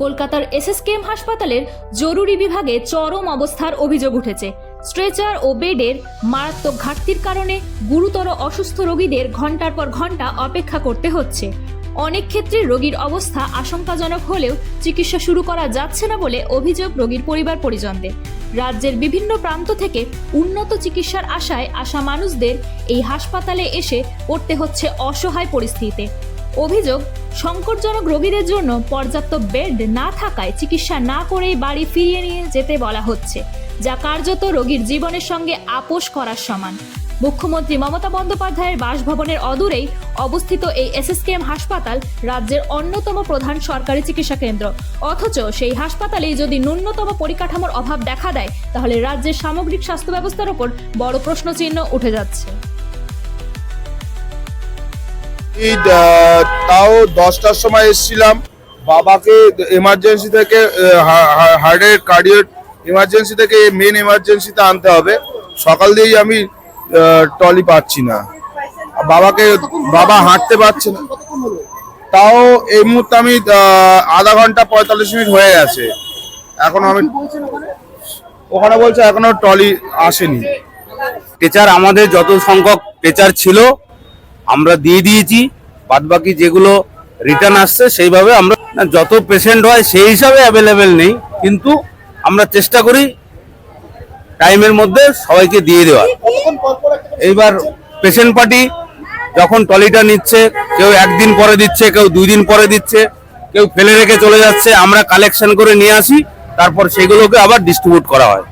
কলকাতার এসএসকেএম হাসপাতালের জরুরি বিভাগে চরম অবস্থার অভিযোগ উঠেছে। স্ট্রেচার ও বেডের মারাত্মক ঘাটতির কারণে গুরুতর অসুস্থ রোগীদের ঘণ্টার পর ঘণ্টা অপেক্ষা করতে হচ্ছে। অনেক ক্ষেত্রে রোগীর অবস্থা আশঙ্কাজনক হলেও চিকিৎসা শুরু করা যাচ্ছে না বলে অভিযোগ রোগীর পরিবার পরিজনদের। রাজ্যের বিভিন্ন প্রান্ত থেকে উন্নত চিকিৎসার আশায় আসা মানুষদের এই হাসপাতালে এসে পড়তে হচ্ছে অসহায় পরিস্থিতিতে। অভিযোগ সংকটজনক রোগীদের জন্য পর্যাপ্ত বেড না থাকায় চিকিৎসা না করেই বাড়ি ফিরিয়ে নিয়ে যেতে বলা হচ্ছে, যা কার্যত রোগীর জীবনের সঙ্গে আপোষ করার সমান। মুখ্যমন্ত্রী মমতা বন্দ্যোপাধ্যায়ের বাসভবনের অদূরেই অবস্থিত এই এসএসকেএম হাসপাতাল রাজ্যের অন্যতম প্রধান সরকারি চিকিৎসা কেন্দ্র। অথচ সেই হাসপাতালেই যদি ন্যূনতম পরিকাঠামোর অভাব দেখা দেয়, তাহলে রাজ্যের সামগ্রিক স্বাস্থ্য ব্যবস্থার ওপর বড় প্রশ্নচিহ্ন উঠে যাচ্ছে। তাও দশটার সময় এসেছিলাম। বাবাকে এমার্জেন্সি থেকে হার্টের কার্ডিও এমার্জেন্সি থেকে মেন এমার্জেন্সিতে আনতে হবে। সকাল দিয়েই আমি টলি পাচ্ছি না। বাবাকে, বাবা হাঁটতে পারছে না। তাও এই মুহূর্তে আমি আধা ঘণ্টা পঁয়তাল্লিশ মিনিট হয়ে গেছে। এখন আমি ওখানে বলছে এখনও টলি আসেনি। টেচার আমাদের যত সংখ্যক টেচার ছিল আমরা দিয়ে দিয়েছি, বাদবাকি যেগুলো রিটার্ন আসছে সেইভাবে আমরা যত পেশেন্ট হয় সেই হিসাবে অ্যাভেলেবেল নেই, কিন্তু আমরা চেষ্টা করি টাইমের মধ্যে সবাইকে দিয়ে দেওয়া এইবার পেশেন্ট পার্টি যখন টলিটা নিচ্ছে, কেউ একদিন পরে দিচ্ছে, কেউ দুই দিন পরে দিচ্ছে, কেউ ফেলে রেখে চলে যাচ্ছে, আমরা কালেকশন করে নিয়ে আসি, তারপর সেগুলোকে আবার ডিস্ট্রিবিউট করা হয়।